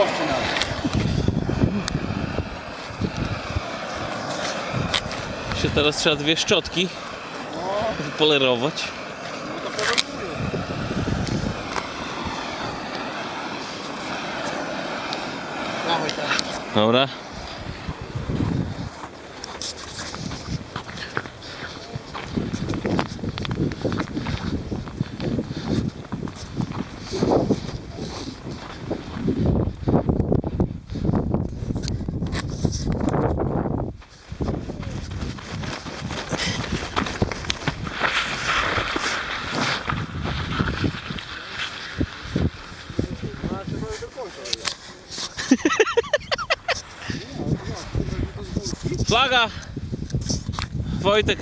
szybkości nawet. Się teraz trzeba dwie szczotki No, wypolerować. no to. Dawaj. Dobra. Flaga! Wojtek